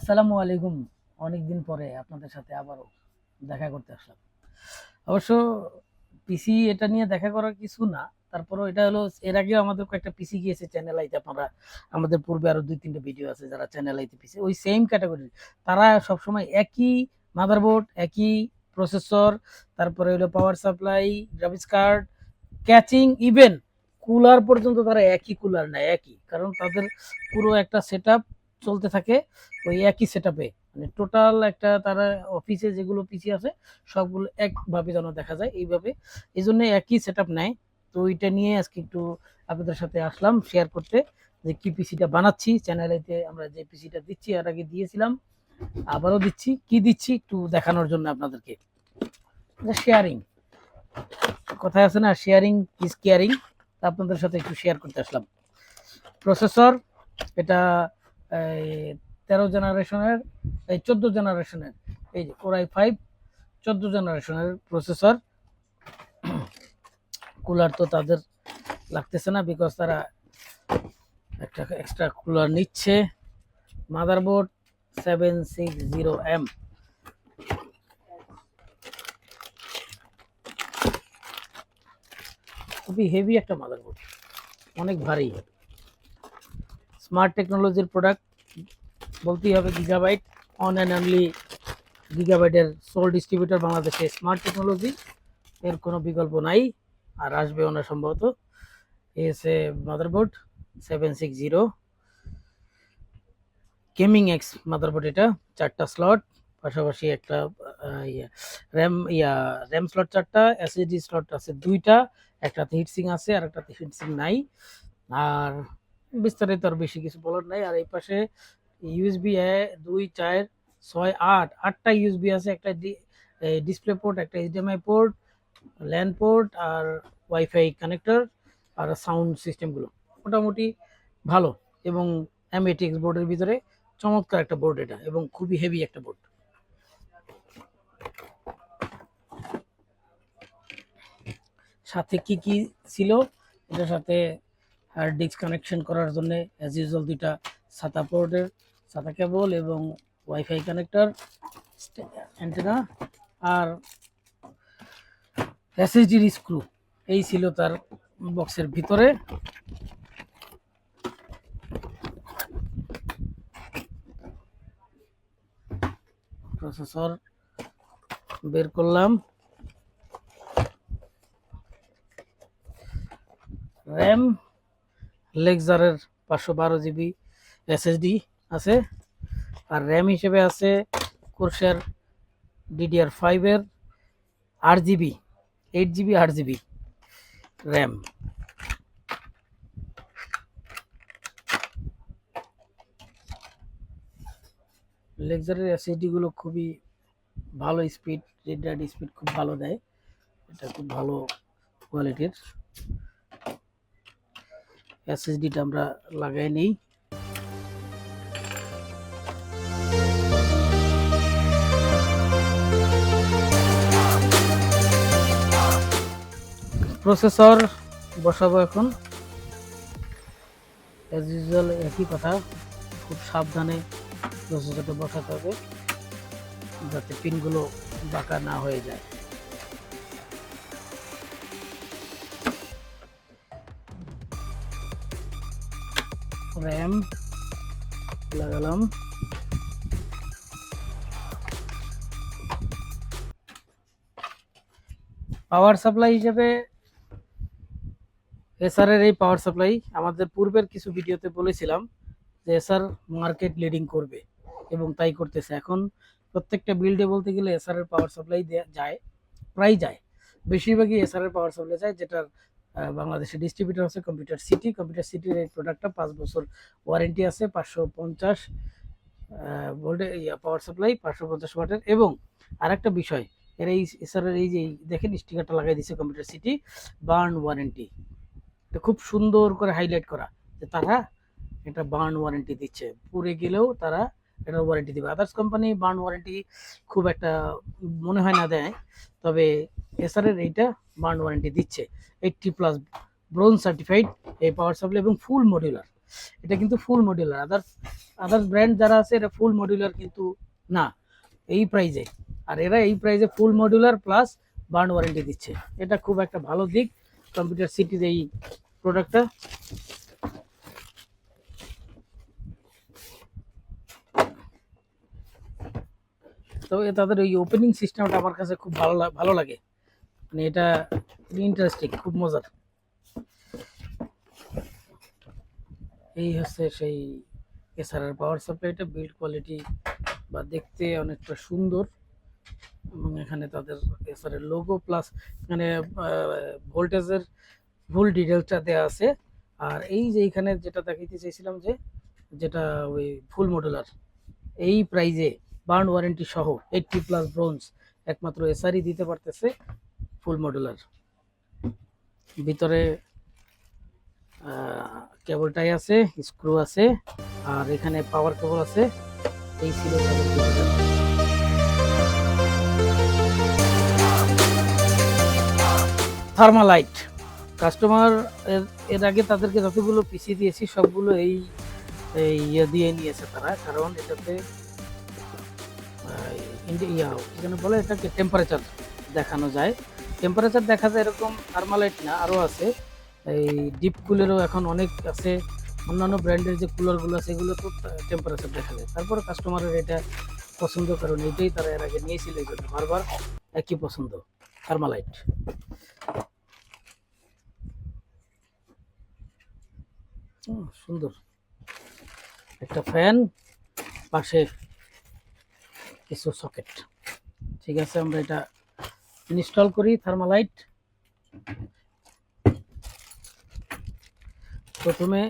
আসসালামু আলাইকুম। অনেকদিন পরে আপনাদের সাথে আবারও দেখা করতে আসলাম। অবশ্য পিসি এটা নিয়ে দেখা করার কিছু না, তারপরও এটা হলো এর আগেও আমাদের কয়েকটা পিসি গিয়েছে চ্যানেল আইতে, আপনারা আমাদের পূর্বে আরও দুই তিনটা ভিডিও আছে যারা চ্যানেল আইতে পিসি ওই সেম ক্যাটাগরি তারা সবসময় একই মাদারবোর্ড একই প্রসেসর তারপরে হলো power supply graphics card casing even cooler পর্যন্ত তারা একই কুলার নেয়, একই। কারণ তাদের পুরো একটা সেট চলতে থাকে ওই একই সেট মানে টোটাল একটা তারা অফিসে যেগুলো পিসি আছে, সবগুলো একভাবে যেন দেখা যায় এইভাবে। এই জন্য একই সেট নেয়। তো ওইটা নিয়ে আজকে একটু আপনাদের সাথে আসলাম শেয়ার করতে যে কি পিসিটা বানাচ্ছি। চ্যানেলেতে আমরা যে পিসিটা দিচ্ছি, এর আগে দিয়েছিলাম, আবারও দিচ্ছি। কি দিচ্ছি একটু দেখানোর জন্য আপনাদেরকে। শেয়ারিং কথায় আছে না শেয়ারিং ইজ কেয়ারিং আপনাদের সাথে একটু শেয়ার করতে আসলাম। প্রসেসর এটা তেরো জেনারেশনের, এই চোদ্দ জেনারেশনের, এই যে কোরাই ফাইভ চোদ্দ জেনারেশনের প্রসেসর কুলার তো তাদের লাগতেছে না বিকজ তারা একটা এক্সট্রা কুলার নিচ্ছে। Motherboard seven six zero M খুবই হেভি একটা মাদারবোর্ড অনেক ভারী। স্মার্ট টেকনোলজির প্রোডাক্ট বলতেই হবে গিগাবাইট অন অ্যান্ড অনলি গিগাবাইটের সোল ডিস্ট্রিবিউটর বাংলাদেশে স্মার্ট টেকনোলজি এর কোনো বিকল্প নাই, আর আসবেও না সম্ভবত, এসে motherboard seven six zero gaming X motherboard এটা, চারটা স্লট পাশাপাশি একটা র্যাম ইয়া র্যাম স্লট চারটা এসএসডি স্লট আছে দুইটা একটাতে হিটসিং আছে আর একটাতে হিটসিং নাই, আর বিস্তারিত আর বেশি কিছু বলার নাই। আর এই পাশে ইউএসবি এ দুই, চার, ছয়, আট, আটটা ইউএসবি আছে, একটা ডিসপ্লে পোর্ট একটা এইচডিএমআই পোর্ট ল্যান্ড পোর্ট আর ওয়াইফাই কানেক্টর আর সাউন্ড সিস্টেমগুলো মোটামুটি ভালো এবং এমএটিএক্স বোর্ডের ভিতরে চমৎকার একটা বোর্ড এটা এবং খুবই হেভি একটা বোর্ড সাথে কি কি ছিল? এটার সাথে হার্ড ডিস্ক কানেকশন করার জন্য অ্যাজ ইউজুয়াল দুইটা সাতা পোর্টের সাতা কেবল এবং ওয়াইফাই কানেক্টর অ্যান্টেনা আর এসএসডির স্ক্রু এই ছিল তার বক্সের ভিতরে। প্রসেসর বের করলাম। র্যাম লেক্সারের পাঁচশো বারো জিবি এসএসডি আছে। আর র্যাম হিসেবে আছে কোর্সের ডিডিআর ফাইভের আট জিবি, এইট জিবি, আট জিবি র্যাম। লেক্সারের এসএসডিগুলো খুবই ভালো স্পিড রেড স্পিড খুব ভালো দেয়। এটা খুব ভালো কোয়ালিটির এসএসডিটা আমরা লাগাই নেই। প্রসেসর বসাবো এখন। অ্যাজ ইউজুয়াল একই কথা। খুব সাবধানে প্রসেসরটা বসাতে হবে, যাতে পিনগুলো বাঁকা না হয়ে যায়। র্যাম লাগালাম। পাওয়ার সাপ্লাই হিসেবে এসআর এর এই পাওয়ার সাপ্লাই আমাদের পূর্বের কিছু ভিডিওতে বলেছিলাম যে এসআর মার্কেট লিডিং করবে এবং তাই করতেছে। এখন প্রত্যেকটা বিল্ডে বলতে গেলে এসআর এর পাওয়ার সাপ্লাই যায়, প্রায় যায়। বেশিরভাগই এসআর এর পাওয়ার সাপ্লাই যায়, যেটার বাংলাদেশে ডিস্ট্রিবিউটর আছে কম্পিউটার সিটি কম্পিউটার সিটির এই প্রোডাক্টটা পাঁচ বছর ওয়ারেন্টি আছে, পাঁচশো পঞ্চাশ ভোল্টে পাওয়ার সাপ্লাই পাঁচশো পঞ্চাশ ওয়াটের এবং আরেকটা বিষয়, এর এই এসআরের এই যে দেখেন স্টিকারটা লাগাই দিচ্ছে কম্পিউটার সিটি বার্ন ওয়ারেন্টি এটা খুব সুন্দর করে হাইলাইট করা যে তারা এটা বার্ন ওয়ারেন্টি দিচ্ছে। পুড়ে গেলেও তারা এটার ওয়ারেন্টি দেবে। আদার্স কোম্পানি বার্ন ওয়ারেন্টি খুব একটা মনে হয় না দেয়, তবে এসআরের এইটা বার্ন ওয়ারেন্টি দিচ্ছে। এইটটি প্লাস ব্রোঞ্জ সার্টিফাইড এই পাওয়ার সাপ্লাই এবং ফুল মডিউলার এটা কিন্তু full modular others others brand যারা আছে এটা ফুল মডিউলার কিন্তু না, এই প্রাইজে আর এরা এই প্রাইজে full modular plus burn warranty দিচ্ছে। এটা খুব একটা ভালো দিক। কম্পিউটার সিটির এই প্রোডাক্টটা তবে তাদের ওই ওপেনিং সিস্টেমটা আমার কাছে খুব ভালো ভালো লাগে। মানে এটা ইন্টারেস্টিং খুব মজার। এই হচ্ছে সেই এসআরআর পাওয়ার সাপ্লাইটা বিল্ড কোয়ালিটি বা দেখতে অনেকটা সুন্দর। এবং এখানে তাদের এসআরএর লোগো প্লাস এখানে ভোল্টেজের ফুল ডিটেলসটা দেওয়া আছে। আর এই যে এখানে যেটা দেখাইতে চাইছিলাম যে, যেটা ওই ফুল মডেলার এই প্রাইজে বার্ন ওয়ারেন্টি সহ এইটটি প্লাস ব্রোঞ্জ একমাত্র এসআরই দিতে পারতেছে ফুল মডেলার। ভিতরে কেবলটাই আছে, স্ক্রু আছে, আর এখানে পাওয়ার কেবল আছে। এই ছিল থার্মালাইট কাস্টমার এর আগে তাদেরকে যতগুলো পিসি দিয়েছি, সবগুলো এই ইয়ে দিয়ে নিয়েছে তারা, কারণ এটাতে ইয়া, এখানে বলে এটাকে টেম্পারেচার দেখানো যায়। টেম্পারেচার দেখা যায় এরকম থার্মালাইট না আরও আছে। এই ডিপ কুলেরও এখন অনেক আছে। অন্যান্য ব্র্যান্ডের যে কুলারগুলো আছে, এগুলো তো টেম্পারেচার দেখা যায়। তারপরে কাস্টমারের এটা পছন্দ কারণ এটাই তারা এর আগে নিয়েছিল এই জন্য বারবার একই পছন্দ থার্মালাইট সুন্দর। একটা ফ্যান পাশে কিছু সকেট ঠিক আছে, আমরা এটা ইনস্টল করি থার্মালাইট প্রথমে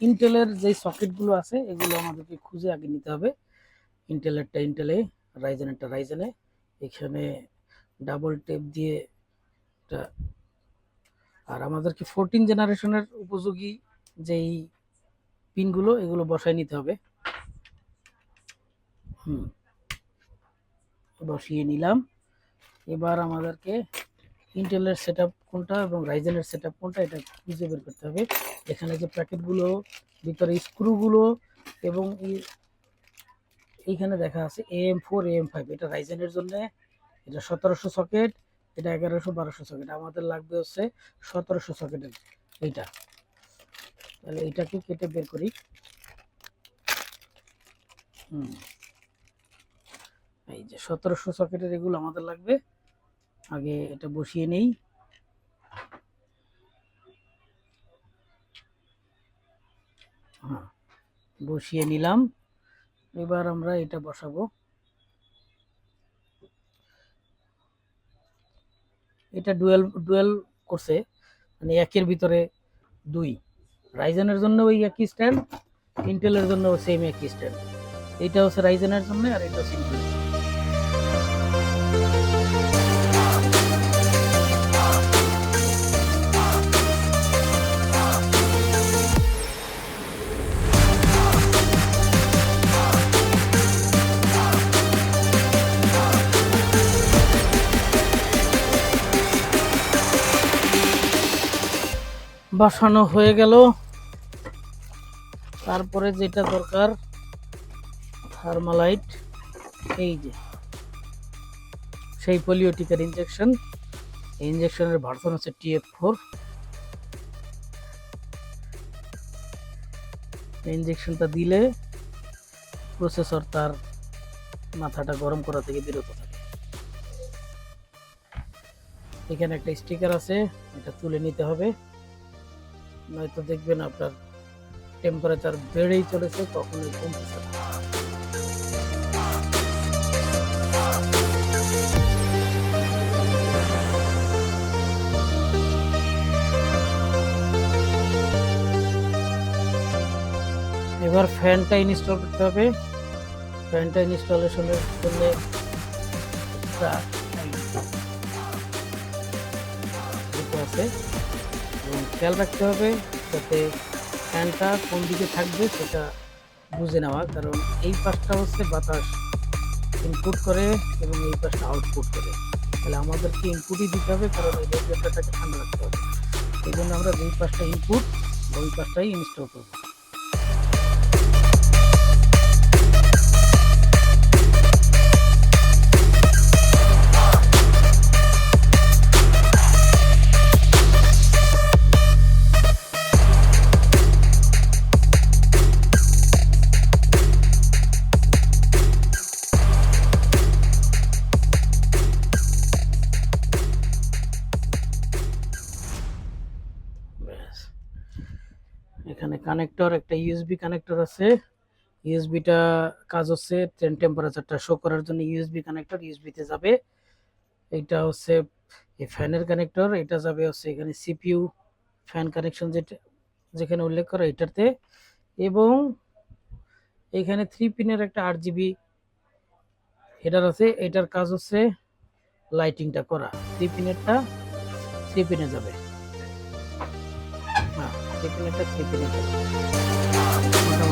ইন্টেলের যে সকেটগুলো আছে, এগুলো আমাদেরকে খুঁজে আগে নিতে হবে। ইন্টেলেরটা ইন্টেলে রাইজেনেরটা রাইজেনে এখানে ডাবল টেপ দিয়ে এটা আর আমাদেরকে ফোরটিন জেনারেশনের উপযোগী যেই পিনগুলো এগুলো বসায় নিতে হবে। হুম। বসিয়ে নিলাম। এবার আমাদেরকে ইন্টেলের সেট কোনটা এবং রাইজেনের সেট কোনটা এটা খুঁজে বের করতে হবে। এখানে যে প্যাকেটগুলো ভিতরে স্ক্রুগুলো এবং এইখানে দেখা আছে এম ফোর এম ফাইভ এটা রাইজেনের জন্য, এটা সতেরোশো সকেট, এটা এগারোশো বারোশো সকেট। আমাদের লাগবে হচ্ছে সতেরোশো সকেটের এইটা। তাহলে এইটাকে কেটে বের করি। হুম। এই যে সতেরোশো সকেটের এগুলো আমাদের লাগবে। আগে এটা বসিয়ে নেই। হ্যাঁ বসিয়ে নিলাম। এবার আমরা এটা বসাবো। এটা ডুয়েল ডুয়েল করছে মানে একের ভিতরে দুই। রাইজেনের জন্য ওই একই স্ট্যান্ড ইন্টেলের জন্য সেম একই স্ট্যান্ড এইটা হচ্ছে রাইজেনের জন্য আর এটা হচ্ছে বসানো হয়ে গেল। তারপরে যেটা দরকার থার্মালাইট এই যে, সেই পোলিও টিকার ইঞ্জেকশন ইঞ্জেকশনের ভার্সন হচ্ছে টিএফ ফোর ইঞ্জেকশনটা দিলে প্রসেসর তার মাথাটা গরম করা থেকে বিরত থাকে। এখানে একটা স্টিকার আছে, এটা তুলে নিতে হবে। নয়তো দেখবেন আপনার টেম্পারেচার বেড়েই চলেছে কখনোই কমতেছে না এবার ফ্যানটা ইনস্টল করতে হবে। ফ্যানটা ইনস্টলেশনের জন্য আছে। খেয়াল রাখতে হবে যাতে ফ্যানটা কোন দিকে থাকবে সেটা বুঝে নেওয়া। কারণ এই পাশটা হচ্ছে বাতাস ইনপুট করে এবং এই পাশটা আউটপুট করে। তাহলে আমাদেরকে ইনপুটই দিতে হবে, কারণ এই রেগুলেটারটাকে ঠান্ডা রাখতে হবে। এই জন্য আমরা দুই পাশটা ইনপুট ওই পাশটাই ইনস্টল করব। কানেক্টর একটা ইউএসবি কানেক্টর আছে। ইউএসবিটা কাজ হচ্ছে টেম্পারেচারটা শো করার জন্য ইউএসবি কানেক্টর ইউএসবিতে যাবে। এটা হচ্ছে এই ফ্যানের কানেক্টর এটা যাবে হচ্ছে এখানে সিপিইউ ফ্যান কানেকশন যেটা, যেখানে উল্লেখ করা এটাতে। এবং এখানে থ্রি পিনের একটা আট জিবি হেডার আছে, এটার কাজ হচ্ছে লাইটিংটা করা। থ্রি পিনেরটা থ্রি পিনে যাবে। হ্যাঁ কোনো একটা ছেঁকে পিনে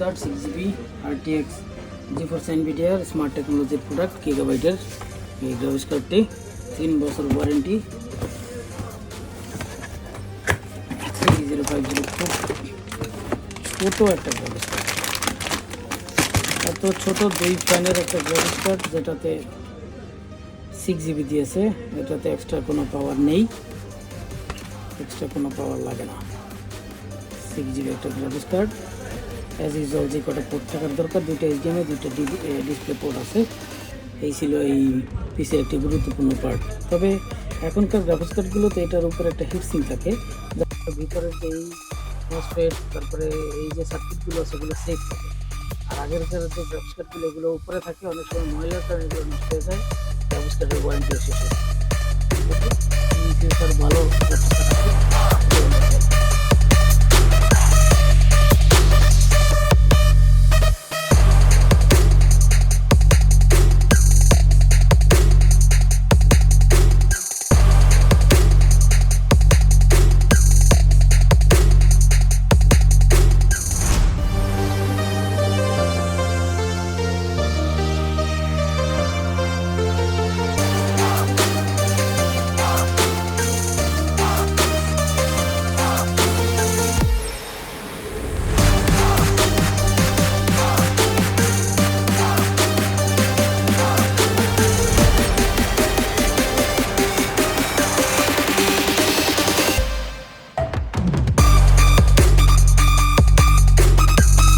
card six GB RTX G four sign বিডিআর স্মার্ট টেকনোলজির প্রোডাক্ট গিগাবাইটের এই গ্রাফিক্স কার্ডটি তিন বছর warranty three zero five zero খুব ছোটো একটা গ্রাফিক্স কার্ড এত ছোট দুই ফ্যানের একটা গ্রাফিক্স কার্ড যেটাতে সিক্স জিবি দিয়েছে, এটাতে এক্সট্রা কোনো পাওয়ার নেই। এক্সট্রা কোনো পাওয়ার লাগে না। সিক্স জিবি একটা গ্রাফিক্স কার্ড অ্যাজ ইউজুয়াল যে কটা পোর্ট থাকার দরকার, দুইটা এইচডিএমএ দুইটা ডিসপ্লে পোর্ট আছে। এই ছিল এই পিসের একটি গুরুত্বপূর্ণ পার্ট তবে এখনকার গ্রাফিক্স কার্ডগুলোতে এটার উপর একটা হিটসিং থাকে, যার ভিতরের যে এই মসফেট তারপরে এই যে সার্কিটগুলো সেগুলো সেফ থাকে। আর আগের যে গ্রাফিক্স কার্ডগুলো এগুলো উপরে থাকে, অনেক সময় ময়লার কারণে এগুলো নষ্ট হয়ে যায় গ্রাফিক্স কার্ডের ওয়ারেন্টি হয় ভালো।